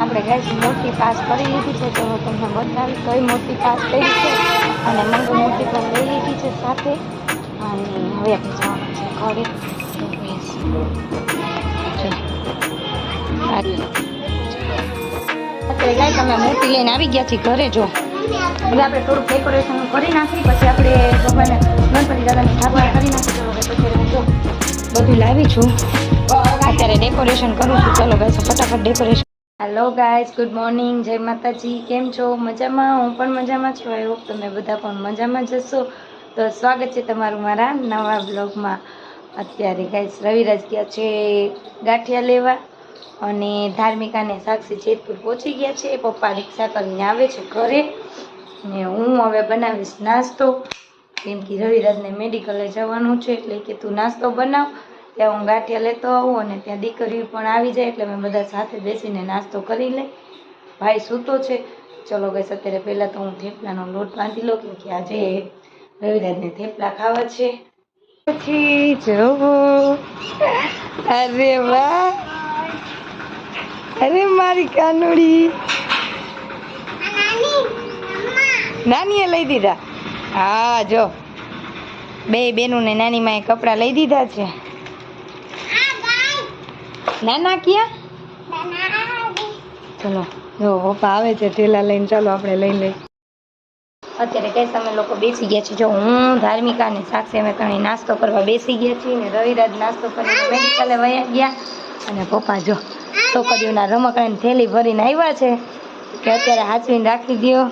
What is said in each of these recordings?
આપણે ગેસ મોટી પાસ કરી લીધી છે, તો હું તમને બતાવી કઈ મોટી પાસ કરી છે અને મંગળ મોટી પણ લઈ લીધી છે સાથે. અને હવે આપણે જવાનું છે ઘરે. ગાય તમે મોટી લઈને આવી ગયા છીએ ઘરે, જો. હવે આપણે થોડુંક ડેકોરેશન કરી નાખી પછી આપણે ભગવાનને ગણપતિ દાદાની સ્થાપના કરી નાખી પછી હું જો બધું લાવી છું. અત્યારે ડેકોરેશન કરું છું. ચલો ગાય ફટાફટ decoration hello guys good morning જય માતાજી. કેમ છો? મજામાં? હું પણ મજામાં છું. આઈ હોપ તમે બધા પણ મજામાં જશો તો સ્વાગત છે તમારું મારા નવા બ્લોગમાં અત્યારે ગાઈઝ રવિરાજ ગયા છે ગાંઠિયા લેવા અને ધાર્મિક અને સાક્ષી જેતપુર પહોંચી ગયા છે. પપ્પા રિક્ષા કરીને આવે છે ઘરે. ને હું હવે બનાવીશ નાસ્તો. કેમ કે રવિરાજને મેડિકલે જવાનું છે, એટલે કે તું નાસ્તો બનાવ. ત્યાં હું ગાંઠિયા લેતો આવું અને ત્યાં દીકરીઓ પણ આવી જાય એટલે અમે બધા સાથે બેસીને નાસ્તો કરી લઈ ભાઈ સૂતો છે. ચલો ગઈશ અત્યારે પહેલાં તો હું થેપલાનો લોટ બાંધી લઉં કે આજે રવિરાજને થેપલા ખાવા છે. પછી જોવો અરે વાહ. અરે મારી કાનુડી. નાનીએ લઈ દીધા. હા, જો. બે બેનું ને નાની માએ કપડાં લઈ દીધા છે. નાના ક્યાં? ચલો, જો, પપ્પા આવે છે, ઠેલા લઈને ચાલો, આપણે લઈ લઈ અત્યારે કઈ અમે લોકો બેસી ગયા છીએ જો, હું ધાર્મિકા અને સાક્ષી, અમે ત્રણેય નાસ્તો કરવા બેસી ગયા છીએ ને રવિરાજ નાસ્તો કરીને મેડિકલે વયા ગયા. અને પપ્પા, જો, છોકરીઓના રમકડાની થેલી ભરીને આવ્યા છે કે અત્યારે હાચવીને રાખી દ્યો.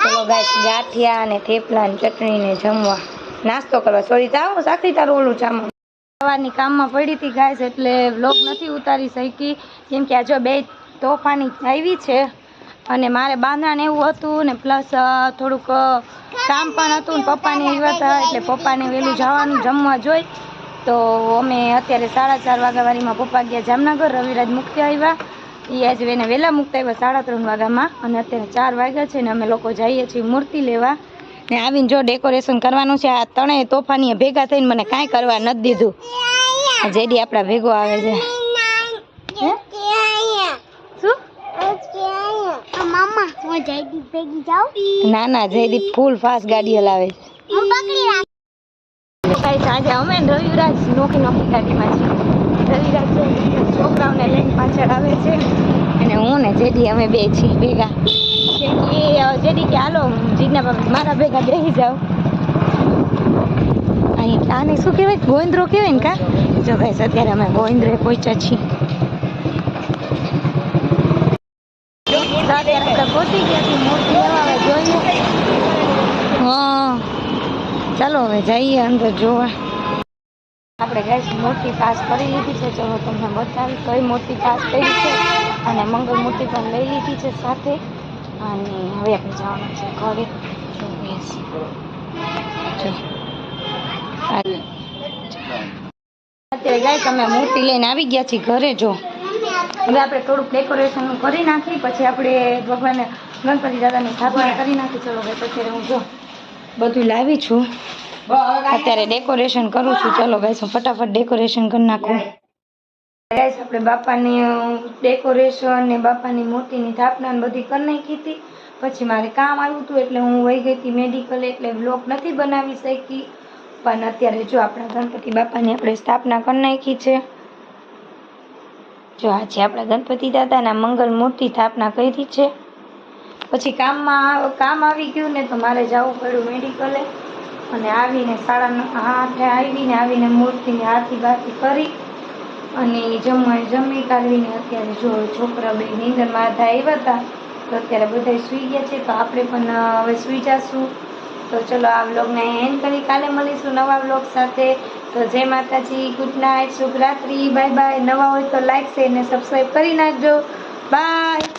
ચલો ગાય ગાંઠિયા અને થેપલા ને ચટણી ને જમવા. નાસ્તો કરવા. સોરી, તાવ, સાક્ષી, તારું ઓલું ચામો સવારની કામમાં પડી હતી ગાય એટલે વ્લોગ નથી ઉતારી શકી. કેમ કે આ જો બે તોફાની આવી છે અને મારે બાંધણ એવું હતું ને પ્લસ થોડુંક કામ પણ હતું ને પપ્પાને એવા હતા એટલે પપ્પાને વહેલું જવાનું જમવા જોઈ. તો અમે અત્યારે સાડા ચાર વાગ્યાવાળીમાં પપ્પા ગયા જામનગર, રવિરાજ મુક્તિ આવ્યા. એ આજે એને વહેલા મૂકતા આવ્યા સાડા ત્રણ વાગ્યામાં. અને અત્યારે ચાર વાગ્યા છે ને અમે લોકો જઈએ છીએ મૂર્તિ લેવા. ને આવીને જો ડેકોરેશન કરવાનું છે આ ત્રણેય તોફાનીએ ભેગા થઈને મને કાંઈ કરવા નથી દીધું. જેડી આપણા ભેગો આવે છે. ના ના જયદીપ ફૂલ ફાસ્ટ ગાડી હલાવે છે. કાંઈ સાંજે અમે રવિરાજ નોખી નોખી ગાડીમાં છીએ. રવિરાજ છોકરાઓને લઈને પાછળ આવે છે. અને હું ને જેડી અમે બે છીએ, ભેગા. જેડી કે, હાલો જીજના બાબા મારા ભેગા બેસી જાઓ. અહીં આને શું કહેવાય? ગોવિંદ્રો કહેવાય ને કા? જો ભાઈ અત્યારે અમે ગોવિંદ્રે પહોંચ્યા છીએ. અત્યારે આપણે પહોંચી ગયા છીએ. મૂર્તિ લેવા જોઈએ. ચાલો હવે જઈએ અંદર જોવા. આપણે ગેસ મોટી પાસ કરી લીધી છે. ચલો તમને બતાવી કઈ મોટી પાસ કરી છે અને મંગળ મૂર્તિ પણ લઈ લીધી છે સાથે. અને હવે આપણે જવાનું છે ઘરે. તો જો. આ- અત્યારે ગાય તમે મૂર્તિ લઈને આવી ગયા છીએ ઘરે, જો. હવે આપણે થોડુંક ડેકોરેશન કરી નાખી, પછી આપણે ભગવાનને ગણપતિ દાદાની સ્થાપના કરી નાખી. ચલો ભાઈ પછી હું જો બધું લાવી છું. અત્યારે ડેકોરેશન કરું છું. ચલો ગાઈસ હું ફટાફટ ડેકોરેશન કરી નાખું. ગાઈસ આપણે બાપાની ડેકોરેશન ને બાપાની મૂર્તિની સ્થાપના બધી કરી નાખી હતી. પછી મારે કામ આવ્યું હતું એટલે હું વહી ગઈ હતી મેડિકલ એટલે બ્લોગ નથી બનાવી શકી. પણ અત્યારે જો આપણા ગણપતિ બાપાની આપણે સ્થાપના કરી નાખી છે. જો આજે આપણા ગણપતિ દાદાના મંગલ મૂર્તિ સ્થાપના કરી છે. પછી કામમાં, કામ આવી ગયું ને તો મારે જવું પડ્યું મેડિકલે અને આવીને સાડા આઠે આવીને આવીને મૂર્તિને આરતી બારતી કરી અને જમવા જમી કાઢવીને અત્યારે જો છોકરા બે નીંદર માથા આવ્યા હતા તો અત્યારે બધા સૂઈ ગયા છે. તો આપણે પણ હવે સૂઈ જશું. તો ચલો આ વ્લોગને એન્ડ કરી. કાલે મળીશું નવા વ્લોગ સાથે. તો જય માતાજી ગુડ નાઇટ શુભરાત્રી બાય બાય નવા હોય તો લાઈક શેર ને સબસ્ક્રાઈબ કરી નાખજો. બાય